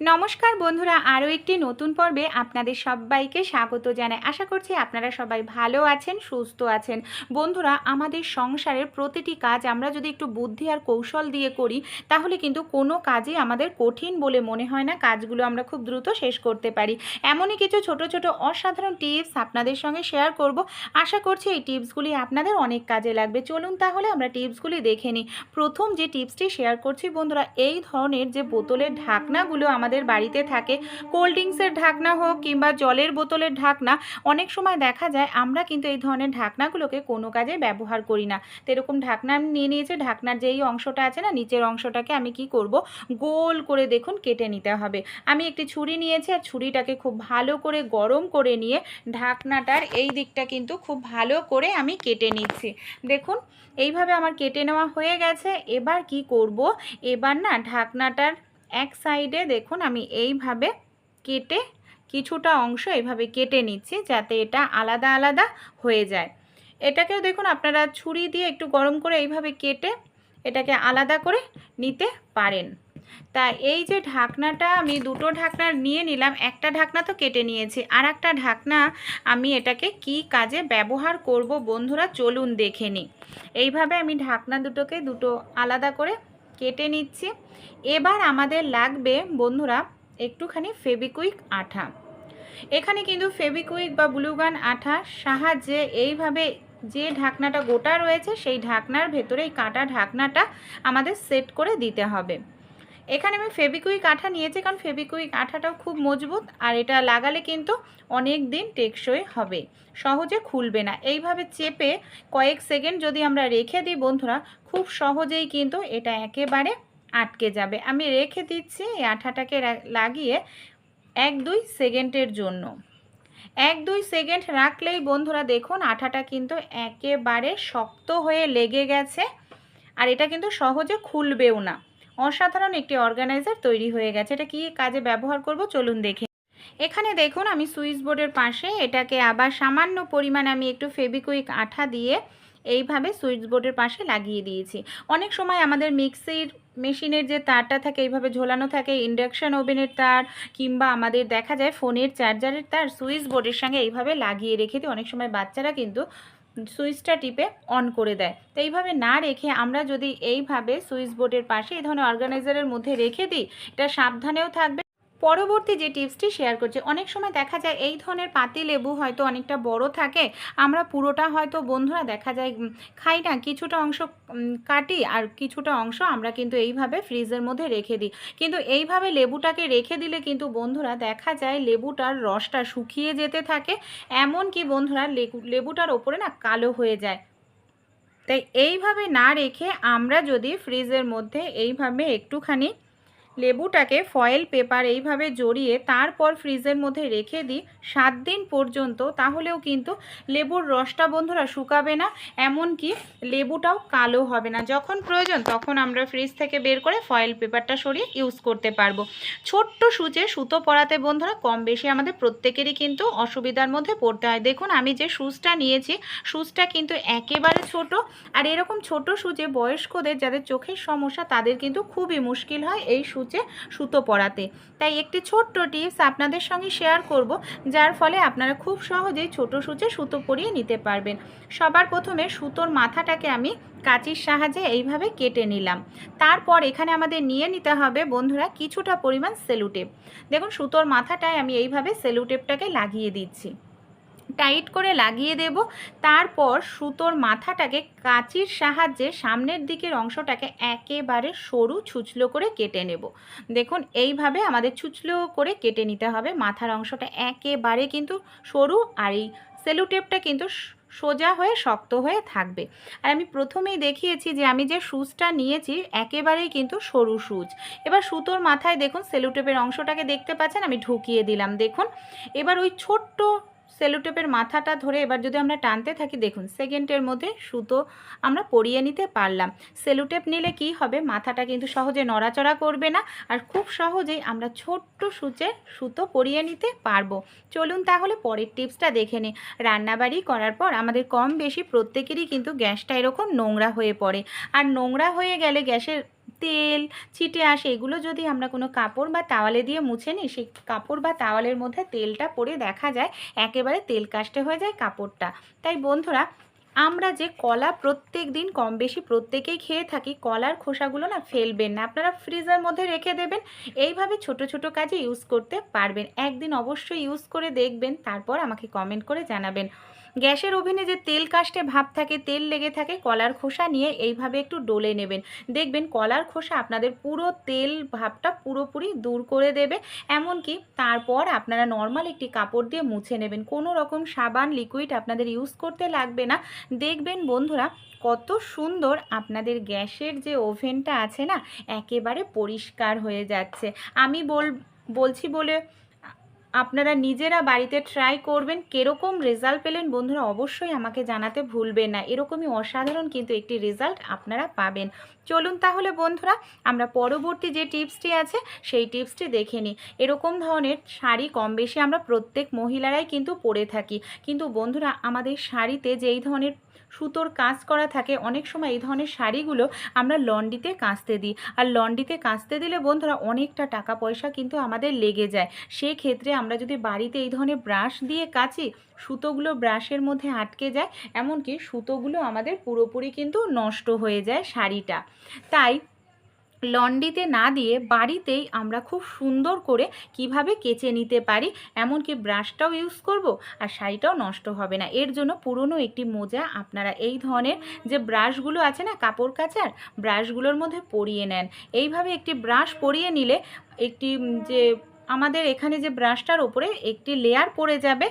নমস্কার বন্ধুরা, আরও একটি নতুন পর্বে আপনাদের সবাইকে স্বাগত জানাই। আশা করছি আপনারা সবাই ভালো আছেন, সুস্থ আছেন। বন্ধুরা, আমাদের সংসারের প্রতিটি কাজ আমরা যদি একটু বুদ্ধি আর কৌশল দিয়ে করি, তাহলে কিন্তু কোনো কাজই আমাদের কঠিন বলে মনে হয় না। কাজগুলো আমরা খুব দ্রুত শেষ করতে পারি। এমনই কিছু ছোট ছোট অসাধারণ টিপস আপনাদের সঙ্গে শেয়ার করব। আশা করছি এই টিপসগুলি আপনাদের অনেক কাজে লাগবে। চলুন তাহলে আমরা টিপসগুলি দেখে নিই। প্রথম যে টিপসটি শেয়ার করছি বন্ধুরা, এই ধরনের যে বোতলের ঢাকনাগুলো আমাদের বাড়িতে থাকে। কোল্ড ড্রিঙ্কসের ঢাকনা হোক কিংবা জলের বোতলের ঢাকনা, অনেক সময় দেখা যায় আমরা কিন্তু এই ধরনের ঢাকনাগুলোকে কোনো কাজে ব্যবহার করি না। তো এরকম ঢাকনা আমি নিয়ে নিয়েছি, ঢাকনার যেই অংশটা আছে না, নিচের অংশটাকে আমি কি করব? গোল করে দেখুন কেটে নিতে হবে। আমি একটি ছুরি নিয়েছি, আর ছুরিটাকে খুব ভালো করে গরম করে নিয়ে ঢাকনাটার এই দিকটা কিন্তু খুব ভালো করে আমি কেটে নিচ্ছি। দেখুন, এইভাবে আমার কেটে নেওয়া হয়ে গেছে। এবার কি করব? এবার না ঢাকনাটার এক সাইডে দেখুন আমি এইভাবে কেটে কিছুটা অংশ এইভাবে কেটে নিচ্ছি যাতে এটা আলাদা আলাদা হয়ে যায়। এটাকেও দেখুন আপনারা ছুরি দিয়ে একটু গরম করে এইভাবে কেটে এটাকে আলাদা করে নিতে পারেন। তা এই যে ঢাকনাটা আমি দুটো ঢাকনা নিয়ে নিলাম, একটা ঢাকনা তো কেটে নিয়েছি আর একটা ঢাকনা আমি এটাকে কি কাজে ব্যবহার করব বন্ধুরা চলুন দেখে নিই। এইভাবে আমি ঢাকনা দুটোকে দুটো আলাদা করে কেটে নিচ্ছি। এবার আমাদের লাগবে, বন্ধুরা, একটুখানি ফেবিকুইক আঠা। এখানে কিন্তু ফেবিকুইক বা ব্লুগান আঠা সাহায্যে এইভাবে যে ঢাকনাটা গোটা রয়েছে, সেই ঢাকনার ভেতরে এই কাটা ঢাকনাটা আমাদের সেট করে দিতে হবে। এখানে আমি ফেবিকুইক আঠা নিয়েছি কারণ ফেবিকুইক আঠাটাও খুব মজবুত আর এটা লাগালে কিন্তু অনেক দিন টেকসই হবে, সহজে খুলবে না। এইভাবে চেপে কয়েক সেকেন্ড যদি আমরা রেখে দিই বন্ধুরা, খুব সহজেই কিন্তু এটা একেবারে আটকে যাবে। আমি রেখে দিচ্ছি এই আঠাটাকে লাগিয়ে এক দুই সেকেন্ডের জন্য। এক দুই সেকেন্ড রাখলেই বন্ধুরা দেখুন আঠাটা কিন্তু একেবারে শক্ত হয়ে লেগে গেছে আর এটা কিন্তু সহজে খুলবেও না। অসাধারণ একটি অর্গানাইজার তৈরি হয়ে গেছে। এটা কি কাজে ব্যবহার করব? চলুন দেখে। এখানে দেখুন, আমি সুইচ বোর্ডের পাশে এটাকে আবার সামান্য পরিমাণ আমি একটু ফেবিকুইক আঠা দিয়ে এইভাবে সুইচ বোর্ডের পাশে লাগিয়ে দিয়েছি। অনেক সময় আমাদের মিক্সির মেশিনের যে তারটা থাকে, এইভাবে ঝোলানো থাকে, ইন্ডাকশান ওভেনের তার কিংবা আমাদের দেখা যায় ফোনের চার্জারের তার সুইচ বোর্ডের সঙ্গে এইভাবে লাগিয়ে রেখে দিই। অনেক সময় বাচ্চারা কিন্তু সুইচটা টিপে অন করে দেয়। তো এইভাবে না রেখে আমরা যদি এইভাবে সুইচ বোর্ডের পাশে এই ধরনের অর্গানাইজারের মধ্যে রেখে দিই, এটা সাবধানেও থাকবে পরবর্তী যে টিপসটি শেয়ার করছি, অনেক সময় দেখা যায় এই ধরনের পাতি লেবু হয়তো অনেকটা বড় থাকে, আমরা পুরোটা হয়তো বন্ধুরা দেখা যায় খাই না, কিছুটা অংশ কাটি আর কিছুটা অংশ আমরা কিন্তু এইভাবে ফ্রিজের মধ্যে রেখে দিই। কিন্তু এইভাবে লেবুটাকে রেখে দিলে কিন্তু বন্ধুরা দেখা যায় লেবুটার রসটা শুকিয়ে যেতে থাকে এমন কি বন্ধুরা লেবু- লেবুটার ওপরে না কালো হয়ে যায়। তাই এইভাবে না রেখে আমরা যদি ফ্রিজের মধ্যে এইভাবে একটুখানি লেবুটাকে ফয়েল পেপার এইভাবে জড়িয়ে তারপর ফ্রিজের মধ্যে রেখে দিই সাত দিন পর্যন্ত, তাহলেও কিন্তু লেবুর রসটা বন্ধুরা শুকাবে না, এমনকি লেবুটাও কালো হবে না। যখন প্রয়োজন তখন আমরা ফ্রিজ থেকে বের করে ফয়েল পেপারটা সরিয়ে ইউজ করতে পারব। ছোট্ট সূচে সুতো পরাতে বন্ধুরা কম বেশি আমাদের প্রত্যেকেরই কিন্তু অসুবিধার মধ্যে পড়তে হয়। দেখুন, আমি যে সুচটা নিয়েছি সুচটা কিন্তু একেবারে ছোট, আর এরকম ছোট সুচে বয়স্কদের যাদের চোখের সমস্যা তাদের কিন্তু খুবই মুশকিল হয় এই সূচে সুতো পরাতে। তাই একটি ছোট্ট টিপস আপনাদের সঙ্গে শেয়ার করব, যার ফলে আপনারা খুব সহজেই ছোট সূচে সুতো পরিয়ে নিতে পারবেন। সবার প্রথমে সুতোর মাথাটাকে আমি কাঁচির সাহায্যে এইভাবে কেটে নিলাম। তারপর এখানে আমাদের নিয়ে নিতে হবে বন্ধুরা কিছুটা পরিমাণ সেলুটেপ দেখুন সুতোর মাথাটায় আমি এইভাবে সেলুটেপটাকে লাগিয়ে দিচ্ছি। টাইট করে লাগিয়ে দেব। তারপর সুতোর মাথাটাকে কাঁচির সাহায্যে সামনের দিকের অংশটাকে একেবারে সরু ছুচলো করে কেটে নেব। দেখুন, এইভাবে আমাদের ছুচলো করে কেটে নিতে হবে। মাথার অংশটা একেবারে কিন্তু সরু আর এই সেলুটেপটা কিন্তু সোজা হয়ে শক্ত হয়ে থাকবে। আর আমি প্রথমেই দেখিয়েছি যে আমি যে সুচটা নিয়েছি একেবারেই কিন্তু সরু সুচ। এবার সুতোর মাথায় দেখুন, সেলুটেপের অংশটাকে দেখতে পাচ্ছেন, আমি ঢুকিয়ে দিলাম। দেখুন, এবার ওই ছোট্ট সেলোটেপের মাথাটা ধরে এবার যদি আমরা টানতে থাকি, দেখুন, সেকেন্ডের মধ্যে সুতো আমরা পরিয়ে নিতে পারলাম। সেলোটেপ নিলে কি হবে? মাথাটা কিন্তু সহজে নড়াচড়া করবে না আর খুব সহজেই আমরা ছোট্ট সূচে সুতো পরিয়ে নিতে পারব। চলুন তাহলে পরের টিপসটা দেখে নিই। রান্নাবাড়ি করার পর আমাদের কম বেশি প্রত্যেকেরই কিন্তু গ্যাসটা এরকম নোংরা হয়ে পড়ে। আর নোংরা হয়ে গেলে গ্যাসের তেল, ছিটে আসে এগুলো যদি আমরা কোনো কাপড় বা তাওয়ালে দিয়ে মুছে নিই, সেই কাপড় বা তাওয়ালের মধ্যে তেলটা পরে দেখা যায়, একেবারে তেল কাস্টে হয়ে যায় কাপড়টা। তাই বন্ধুরা, আমরা যে কলা প্রত্যেক দিন কম বেশি প্রত্যেকেই খেয়ে থাকি, কলার খোসাগুলো না ফেলবেন না, আপনারা ফ্রিজের মধ্যে রেখে দেবেন, এইভাবে ছোট ছোট কাজে ইউজ করতে পারবেন। একদিন অবশ্যই ইউজ করে দেখবেন, তারপর আমাকে কমেন্ট করে জানাবেন। গ্যাসের ওভেনে যে তেল কাস্টে ভাব থাকে, তেল লেগে থাকে, কলার খোসা নিয়ে এইভাবে একটু ডলে নেবেন। দেখবেন কলার খোসা আপনাদের পুরো তেল ভাবটা পুরোপুরি দূর করে দেবে। এমনকি তারপর আপনারা নর্মাল একটি কাপড় দিয়ে মুছে নেবেন। কোনো রকম সাবান, লিকুইড আপনাদের ইউজ করতে লাগবে না। দেখবেন বন্ধুরা, কত সুন্দর আপনাদের গ্যাসের যে ওভেনটা আছে না, একেবারে পরিষ্কার হয়ে যাচ্ছে। আমি বল, বলছি বলে আপনারা নিজেরা বাড়িতে ট্রাই করবেন, কীরকম রেজাল্ট পেলেন বন্ধুরা অবশ্যই আমাকে জানাতে ভুলবেন না। এরকমই অসাধারণ কিন্তু একটি রেজাল্ট আপনারা পাবেন। চলুন তাহলে বন্ধুরা, আমরা পরবর্তী যে টিপসটি আছে, সেই টিপসটি দেখে নিই। এরকম ধরনের শাড়ি কম বেশি আমরা প্রত্যেক মহিলারাই কিন্তু পরে থাকি। কিন্তু বন্ধুরা, আমাদের শাড়িতে যেই ধরনের সুতোর কাজ করা থাকে, অনেক সময় এই ধরনের শাড়িগুলো আমরা লন্ডিতে কাঁচতে দিই। আর লন্ডিতে কাঁচতে দিলে বন্ধুরা অনেকটা টাকা পয়সা কিন্তু আমাদের লেগে যায়। সেই ক্ষেত্রে আমরা যদি বাড়িতে এই ধরনের ব্রাশ দিয়ে কাচি, সুতোগুলো ব্রাশের মধ্যে আটকে যায়, এমনকি সুতোগুলো আমাদের পুরোপুরি কিন্তু নষ্ট হয়ে যায় শাড়িটা। তাই লন্ডিতে না দিয়ে বাড়িতেই আমরা খুব সুন্দর করে কীভাবে কেচে নিতে পারি, এমনকি ব্রাশটাও ইউজ করব আর শাড়িটাও নষ্ট হবে না। এর জন্য পুরনো একটি মোজা আপনারা এই ধরনের যে ব্রাশগুলো আছে না, কাপড় কাচার ব্রাশগুলোর মধ্যে পরিয়ে নেন। এইভাবে একটি ব্রাশ পরিয়ে নিলে একটি যে আমাদের এখানে যে ব্রাশটার ওপরে একটি লেয়ার পড়ে যাবে।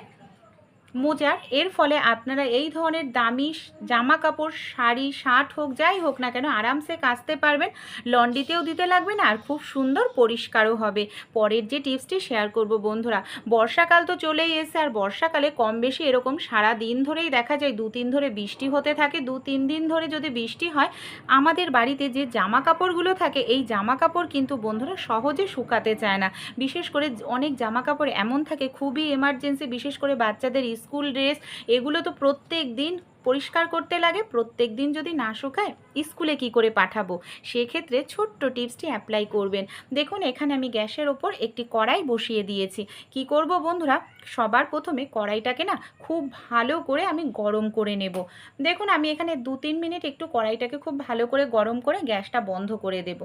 মোজার। এর ফলে আপনারা এই ধরনের দামি জামা কাপড় শাড়ি, শার্ট হোক, যাই হোক না কেন, আরামসে কাচতে পারবেন, লন্ডিতেও দিতে লাগবে না আর খুব সুন্দর পরিষ্কারও হবে। পরের যে টিপসটি শেয়ার করব বন্ধুরা, বর্ষাকাল তো চলেই এসে আর বর্ষাকালে কম বেশি এরকম সারা দিন ধরেই দেখা যায়, দু তিন ধরে বৃষ্টি হতে থাকে, দু তিন দিন ধরে যদি বৃষ্টি হয়, আমাদের বাড়িতে যে জামা কাপড়গুলো থাকে, এই জামা কাপড় কিন্তু বন্ধুরা সহজে শুকাতে চায় না। বিশেষ করে অনেক জামা কাপড় এমন থাকে, খুবই এমার্জেন্সি বিশেষ করে বাচ্চাদের স্কুল ড্রেস এগুলো তো প্রত্যেক দিন পরিষ্কার করতে লাগে, প্রত্যেক দিন যদি না শুকায়, স্কুলে কি করে পাঠাবো? সেক্ষেত্রে ছোট্ট টিপসটি অ্যাপ্লাই করবেন। দেখুন, এখানে আমি গ্যাসের ওপর একটি কড়াই বসিয়ে দিয়েছি। কি করব বন্ধুরা? সবার প্রথমে কড়াইটাকে না খুব ভালো করে আমি গরম করে নেব। দেখুন, আমি এখানে দু তিন মিনিট একটু কড়াইটাকে খুব ভালো করে গরম করে গ্যাসটা বন্ধ করে দেব।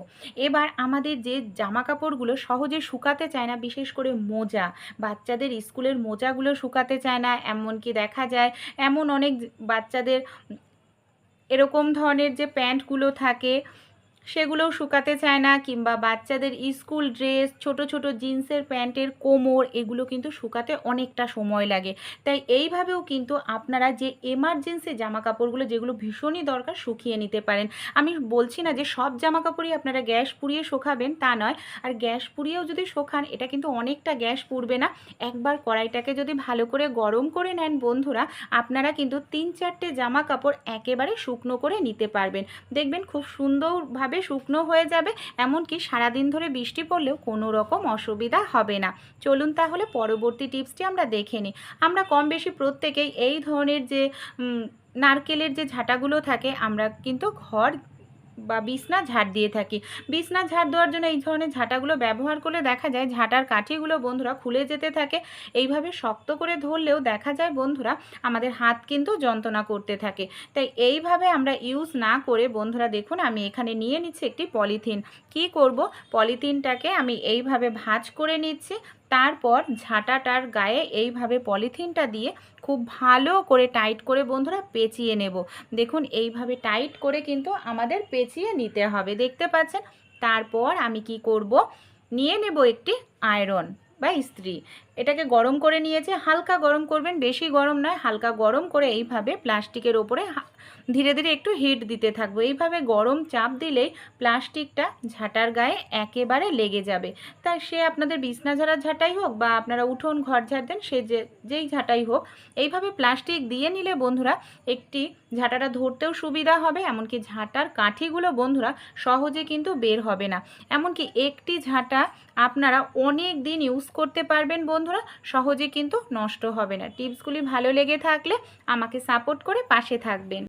এবার আমাদের যে জামা কাপড়গুলো সহজে শুকাতে চায় না, বিশেষ করে মোজা, বাচ্চাদের স্কুলের মোজাগুলো শুকাতে চায় না, এমনকি দেখা যায় এমন অনেক বাচ্চাদের এরকম ধরনের যে প্যান্টগুলো থাকে সেগুলোও শুকাতে চায় না কিংবা বাচ্চাদের স্কুল ড্রেস, ছোট ছোট জিন্সের প্যান্টের কোমর, এগুলো কিন্তু শুকাতে অনেকটা সময় লাগে। তাই এইভাবেও কিন্তু আপনারা যে এমার্জেন্সি জামা কাপড়গুলো যেগুলো ভীষণই দরকার শুকিয়ে নিতে পারেন। আমি বলছি না যে সব জামা কাপড়ই আপনারা গ্যাস পুড়িয়ে শোকাবেন, তা নয়। আর গ্যাস পুড়িয়েও যদি শোকান, এটা কিন্তু অনেকটা গ্যাস পুড়বে না। একবার কড়াইটাকে যদি ভালো করে গরম করে নেন বন্ধুরা, আপনারা কিন্তু তিন চারটে জামা কাপড় একেবারে শুকনো করে নিতে পারবেন। দেখবেন খুব সুন্দরভাবে শুকনো হয়ে যাবে। এমনকি সারাদিন ধরে বৃষ্টি পড়লেও কোনো রকম অসুবিধা হবে না। চলুন তাহলে পরবর্তী টিপসটি আমরা দেখে নিই। আমরা কম বেশি প্রত্যেকেই এই ধরনের যে নারকেলের যে ঝাঁটাগুলো থাকে, আমরা কিন্তু ঘর বা বিছনা ঝাড় দিয়ে থাকি। বিছনা ঝাড় দেওয়ার জন্য এই ধরনের ঝাঁটাগুলো ব্যবহার করলে দেখা যায় ঝাঁটার কাঠিগুলো বন্ধুরা খুলে যেতে থাকে। এইভাবে শক্ত করে ধরলেও দেখা যায় বন্ধুরা আমাদের হাত কিন্তু যন্ত্রণা করতে থাকে। তাই এইভাবে আমরা ইউজ না করে বন্ধুরা দেখুন আমি এখানে নিয়ে নিচ্ছি একটি পলিথিন। কি করব? পলিথিনটাকে আমি এইভাবে ভাঁজ করে নিচ্ছি। তারপর ঝাঁটাটার গায়ে এইভাবে পলিথিনটা দিয়ে খুব ভালো করে টাইট করে বন্ধুরা পেঁচিয়ে নেব। দেখুন, এইভাবে টাইট করে কিন্তু আমাদের পেঁচিয়ে নিতে হবে। দেখতে পাচ্ছেন? তারপর আমি কি করব? নিয়ে নেব একটি আয়রন বা ইস্ত্রি। এটাকে গরম করে নিয়েছে। হালকা গরম করবেন, বেশি গরম নয়, হালকা গরম করে এইভাবে প্লাস্টিকের ওপরে ধীরে ধীরে একটু হিট দিতে থাকব। এইভাবে গরম চাপ দিলেই প্লাস্টিকটা ঝাঁটার গায়ে একেবারে লেগে যাবে। তাই সে আপনাদের বিছনা ঝাড়ার ঝাঁটাই হোক বা আপনারা উঠোন ঘর ঝাড় দেন, সে যে, যেই ঝাঁটাই হোক, এইভাবে প্লাস্টিক দিয়ে নিলে বন্ধুরা একটি ঝাঁটাটা ধরতেও সুবিধা হবে, এমনকি ঝাঁটার কাঠিগুলো বন্ধুরা সহজে কিন্তু বের হবে না। এমনকি একটি ঝাঁটা আপনারা অনেক দিন ইউজ করতে পারবেন বন্ধুরা, সহজে কিন্তু নষ্ট হবে না। টিপসগুলি ভালো লেগে থাকলে আমাকে সাপোর্ট করে পাশে থাকবেন।